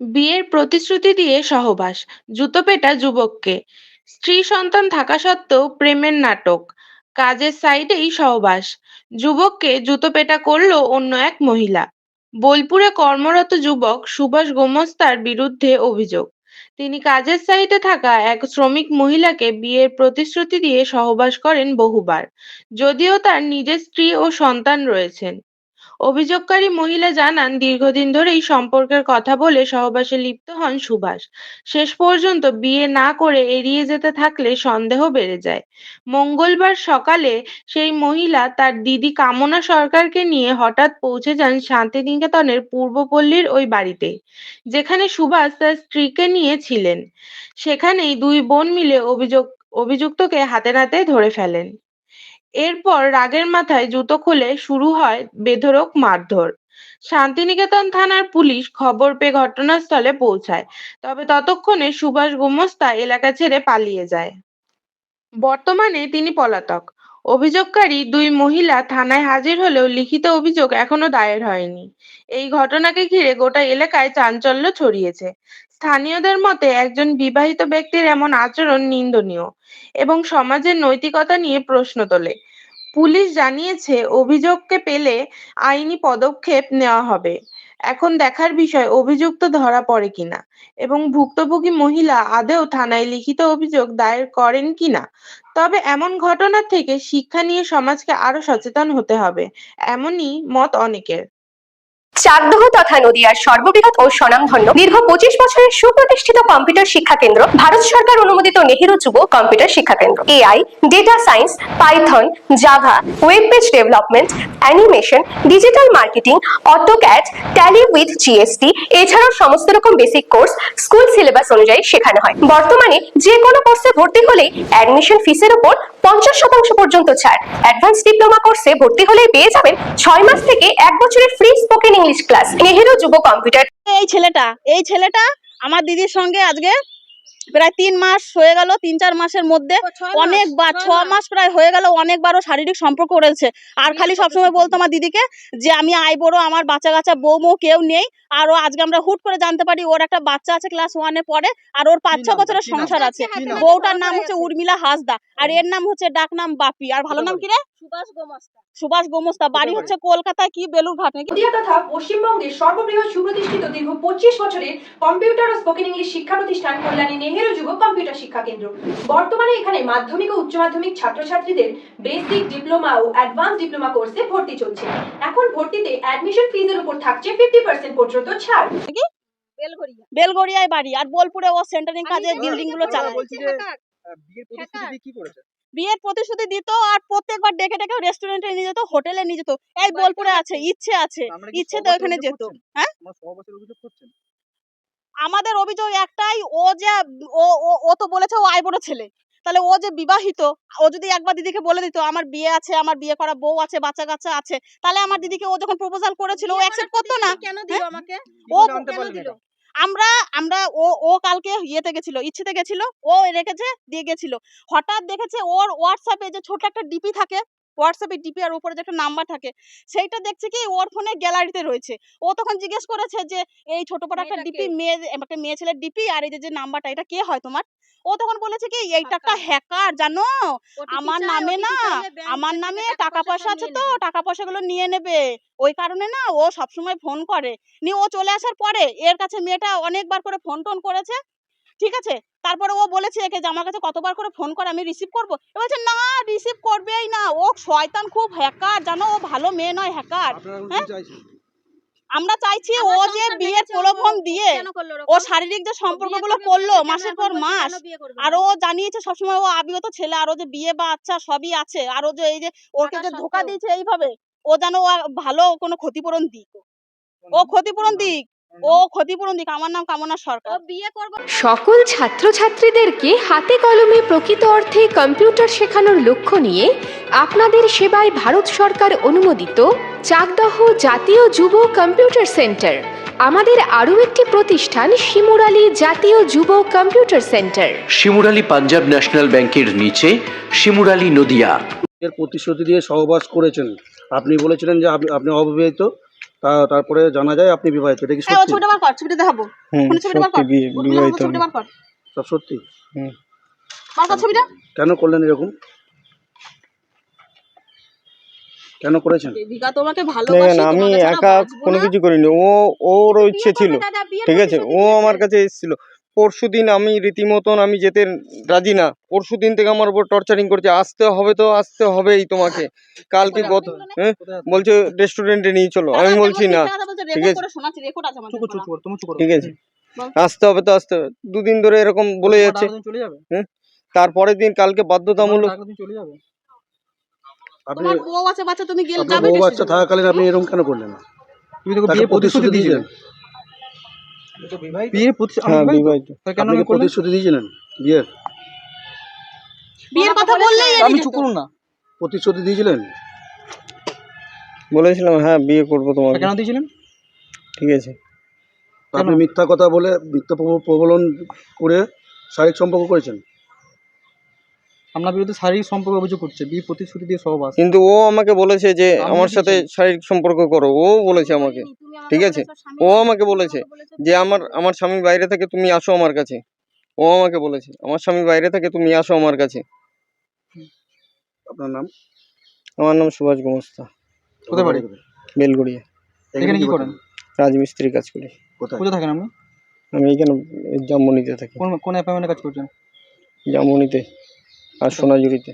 বিয়ের প্রতিশ্রুতি দিয়ে সহবাস, জুতো পেটা যুবককে। স্ত্রী সন্তান থাকা সত্ত্বেও প্রেমের নাটক, কাজের সাইডেই সহবাস। যুবককে জুতো পেটা করল অন্য এক মহিলা। বোলপুরে কর্মরত যুবক সুভাষ গোমস্তার বিরুদ্ধে অভিযোগ। তিনি কাজের সাইটে থাকা এক শ্রমিক মহিলাকে বিয়ের প্রতিশ্রুতি দিয়ে সহবাস করেন বহুবার, যদিও তার নিজের স্ত্রী ও সন্তান রয়েছেন। অভিযোগকারী মহিলা জানান, দীর্ঘদিন ধরেই সম্পর্কের কথা বলে সহবাসে লিপ্ত হন সুভাষ। শেষ পর্যন্ত বিয়ে না করে এড়িয়ে যেতে থাকলে সন্দেহ বেড়ে যায়। মঙ্গলবার সকালে সেই মহিলা তার দিদি কামনা সরকারকে নিয়ে হঠাৎ পৌঁছে যান শান্তিনিকেতনের পূর্বপল্লীর ওই বাড়িতে, যেখানে সুভাষ তার স্ত্রীকে নিয়ে ছিলেন। সেখানেই দুই বোন মিলে অভিযোগ, অভিযুক্তকে হাতে নাতে ধরে ফেলেন। এরপর রাগের মাথায় জুতো খুলে শুরু হয় বেধড়ক মারধর। শান্তিনিকেতন থানার পুলিশ খবর পেয়ে ঘটনাস্থলে পৌঁছায়, তবে ততক্ষণে সুভাষ গোমস্তা এলাকা ছেড়ে পালিয়ে যায়। বর্তমানে তিনি পলাতক। অভিযোগকারী দুই মহিলা থানায় হাজির হলেও লিখিত অভিযোগ এখনও দায়ের হয়নি। এই ঘটনাকে ঘিরে গোটা এলাকায় চাঞ্চল্য ছড়িয়েছে। স্থানীয়দের মতে একজন বিবাহিত ব্যক্তির এমন আচরণ নিন্দনীয় এবং সমাজের নৈতিকতা নিয়ে প্রশ্ন তোলে। পুলিশ জানিয়েছে, অভিযোগকে পেলে আইনি পদক্ষেপ নেওয়া হবে। এখন দেখার বিষয়, অভিযুক্ত ধরা পড়ে কিনা? এবং ভুক্তভোগী মহিলা আদেও থানায় লিখিত অভিযোগ দায়ের করেন কিনা? তবে এমন ঘটনা থেকে শিক্ষা নিয়ে সমাজকে আরও সচেতন হতে হবে, এমনই মত অনেকের। চাকদহ তথা নদিয়ার সর্ববৃহৎ ও স্বনামধন্য দীর্ঘ পঁচিশ বছরের সুপ্রতিষ্ঠিত কম্পিউটার শিক্ষা কেন্দ্র ভারত সরকার অনুমোদিত নেহেরু যুব কম্পিউটার শিক্ষা কেন্দ্র। AI data science Python Java web page development animation digital marketing AutoCAD Tally with GST এছাড়াও সমস্ত রকম বেসিক কোর্স স্কুল সিলেবাস অনুযায়ী শেখানো হয়। বর্তমানে যে কোনো কোর্সে ভর্তি হলেই অ্যাডমিশন ফিসের উপর পঞ্চাশ শতাংশ পর্যন্ত ছাড়। অ্যাডভান্স ডিপ্লোমা কোর্সে ভর্তি হলেই পেয়ে যাবেন ছয় মাস থেকে এক বছরের free spoken English class Nehru যুব কম্পিউটার এই ছেলেটা এই ছেলেটা আমার দিদির সঙ্গে আজকে প্রায় তিন মাস হয়ে গেল তিন চার মাসের মধ্যে। অনেকবার ছ মাস। প্রায় হয়ে গেল অনেকবারও শারীরিক সম্পর্ক করেছে আর খালি সবসময় বলতো আমার দিদিকে যে আমি আই বড় আমার বাচ্চা কাচ্চা বউ মৌ কেউ নেই। আর ও আজকে আমরা হুট করে জানতে পারি ওর একটা বাচ্চা আছে ক্লাস ওয়ানে পড়ে আর ওর পাঁচ ছ বছরের সংসার আছে। বউটার নাম হচ্ছে উর্মিলা হাসদা আর এর নাম হচ্ছে ডাক নাম বাপি। আর ভালো নাম কি রে? সুভাষ গোমস্তা। বাড়ি হচ্ছে কলকাতায় কি বেলুরঘাট নাকি? তথা পশ্চিমবঙ্গের সর্ববৃহৎ সুপ্রতিষ্ঠিত দীর্ঘ পঁচিশ বছরের কম্পিউটার ও স্পোকেন ইংলিশ শিক্ষা প্রতিষ্ঠান কল্যাণী নেহেরু যুব কম্পিউটার শিক্ষা কেন্দ্র। বর্তমানে এখানে মাধ্যমিক ও উচ্চ মাধ্যমিক ছাত্রছাত্রীদের বেসিক ডিপ্লোমা ও অ্যাডভান্স ডিপ্লোমা কোর্সে ভর্তি চলছে। এখন ভর্তিতে অ্যাডমিশন ফিজের উপর থাকছে ফিফটি পার্সেন্ট পর্যন্ত ছাড়। বেলগড়িয়ায় বাড়ি আর বোলপুরে ও সেন্টারিং কাজে বিল্ডিংগুলো চালায় বলছি যে বিয়ের প্রতিশ্রুতি দিয়ে কি করেছে? বিয়ের প্রতিশ্রুতি দিত আর প্রত্যেকবার ডেকে ডেকে রেস্টুরেন্টে নিয়ে যেত হোটেলে নিয়ে যেত। এই বোলপুরে আছে ইচ্ছে আছে ইচ্ছে তো ওখানে যেত। হ্যাঁ আমার সহবাসের অভিযোগ করছেন আমাদের অভিযোগ একটাই ও যে ও তো বলেছে ও আইবড় ছেলে। তাহলে ও যে বিবাহিত ও যদি একবার দিদিকে বলে দিত আমার বিয়ে আছে আমার বিয়ে করা বউ আছে বাচ্চা কাচ্চা আছে তাহলে আমার দিদিকে ও যখন প্রপোজাল করেছিল ও অ্যাকসেপ্ট করতো না। কেন হ্যাঁ? দিল আমাকে কি ও কেন দিল? আমরা আমরা ও ও কালকে ইয়েতে গেছিল ইচ্ছেতে গেছিল ও রেখেছে দিয়ে গেছিল। হঠাৎ দেখেছে ওর হোয়াটসঅ্যাপে যে ছোট একটা ডিপি থাকে হোয়াটসঅ্যাপে ডিপি আর উপরে যে একটা নাম্বার থাকে সেইটা দেখছে কি ওর ফোনে গ্যালারিতে রয়েছে। ও তখন জিজ্ঞেস করেছে যে এই ছোট পাটা একটা ডিপি? মেয়ে একটা মেয়ে ছেলের ডিপি আর এই যে নাম্বারটা এটা কে হয় তোমার? ও তখন বলেছে কি এইটা একটা হ্যাকার। জানো? আমার নামে না আমার নামে টাকা পয়সা আছে তো। টাকা পয়সাগুলো নিয়ে নেবে। ওই কারণে না ও সবসময় ফোন করে। নিয়ে ও চলে আসার পরে এর কাছে মেয়েটা অনেকবার করে ফোন টোন করেছে। ঠিক আছে? তারপরে ও বলেছে একে যে আমার কাছে কতবার করে ফোন করে আমি রিসিভ করব। বলছে না করবেই না। ও শয়তান খুব হ্যাকার জানো? ও ভালো মেয়ে নয় হ্যাকার হ্যাঁ? আমরা চাইছি ও যে বিয়ের প্রলোভন দিয়ে ও শারীরিক যে সম্পর্কগুলো করল মাসের পর মাস আর ও জানিয়েছে সবসময় ও আবিগত ছেলে আর ও যে বিয়ে বা আচ্ছা সবই আছে আর ও যে এই যে ওকে যে ধোকা দিয়েছে এইভাবে ও যেন ও ভালো কোনো ক্ষতিপূরণ দিক। ও ক্ষতিপূরণ দিক। ও ক্ষতিপূরণ দিক আমার নাম কামনা সরকার। বিয়ে করবে। সকল ছাত্রছাত্রীদেরকে হাতে কলমে প্রকৃত অর্থে কম্পিউটার শেখানোর লক্ষ্য নিয়ে আপনাদের সেবায় ভারত সরকার অনুমোদিত চাকদহ জাতীয় যুব কম্পিউটার সেন্টার। আমাদের আরও একটি প্রতিষ্ঠান শিমুরালী জাতীয় যুব computer centre. Shimurali Punjab National ব্যাংকের নিচে শিমুরালী নদিয়া। বিয়ের প্রতিশ্রুতি দিয়ে সহবাস করেছেন। আপনি বলেছিলেন যে আপনি আপনি অবিবাহিত। তা তারপরে জানা যায় আপনি বিবাহিত এটা কি হ্যাঁ ও সত্যি? ছবিটা বার কর ছবিটা দেখাবো। হুম ফোনে ছবিটা বার কর। সত্যি ওর বিবাহিত হলো, ছবিটা বার কর। সব সত্যি? হুম বার কর ছবিটা। কেন করলেন এরকম? কেন করেছেন? দেবিকা তোমাকে দেখেন না আমি একা বাঁচবো কোনো না। কিছু করিনি। ও ওরও ইচ্ছে ছিল। দাদা, ঠিক আছে ও আমার কাছে এসেছিল। পরশু দিন আমি রীতিমতন আমি যেতে রাজি না। পরশু দিন থেকে আমার উপর টর্চারিং করছে। আসতে হবে তো আসতে হবেই তোমাকে। কালকে গত হ্যাঁ? বলছে রেস্টুরেন্টে নিয়ে চলো। আমি বলছি না। ঠিক আছে। করে শোনাচ্ছি, record আছে আমাদের চুপ শোনা। চুপ তুমি চুপ ঠিক আছে। আসতে হবে তো আসতে হবে। দুদিন ধরে এরকম বলে যাচ্ছে। যাবে? তারপরের দিন কালকে বাধ্যতামূলক আপনি বউ আছে বাচ্চা তুমি গেলে যাবে বউ বাচ্চা থাকাকালীন আপনি এরকম কেন করলেন? না তুমি তোকে বিয়ে প্রতিশ্রুতি দিয়েছিলেন বিয়ে প্রতি- আমি হ্যাঁ? প্রতিশ্রুতি দিয়েছিলেন বিয়ের? বিয়ের কথা বললেই আমি চুপ করুন না। প্রতিশ্রুতি দিয়েছিলেন? বলেছিলাম হ্যাঁ বিয়ে করব তোমাকে। কেন দিয়েছিলেন? ঠিক আছে। আপনি মিথ্যা কথা বলে মিথ্যা প্রব- প্রবলন করে শারীরিক সম্পর্ক করেছেন? আপনার বিরুদ্ধে শারীরিক সম্পর্ক অভিযোগ করছে বিয়ে প্রতিশ্রুতি দিয়ে সহবাস কিন্তু ও আমাকে বলেছে যে আমার সাথে শারীরিক সম্পর্ক করো ও বলেছে আমাকে ঠিক আছে? ও আমাকে বলেছে, যে আমার আমার স্বামী বাইরে থাকে তুমি আসো আমার কাছে। ও আমাকে বলেছে আমার স্বামী বাইরে থাকে তুমি আসো আমার কাছে। আপনার নাম? আমার নাম সুভাষ গোমস্তা। কোথায় বাড়ি? বেলগড়িয়া। এখানে কি করেন? রাজমিস্ত্রি কাজ করি। কোথায়? কোথায় থাকেন আপনি? আমি এখানে জামবনিতে থাকি। কোন কোন অ্যাপার্টমেন্টে কাজ করছেন? জামবনিতে। আর সোনাঝুরিতে।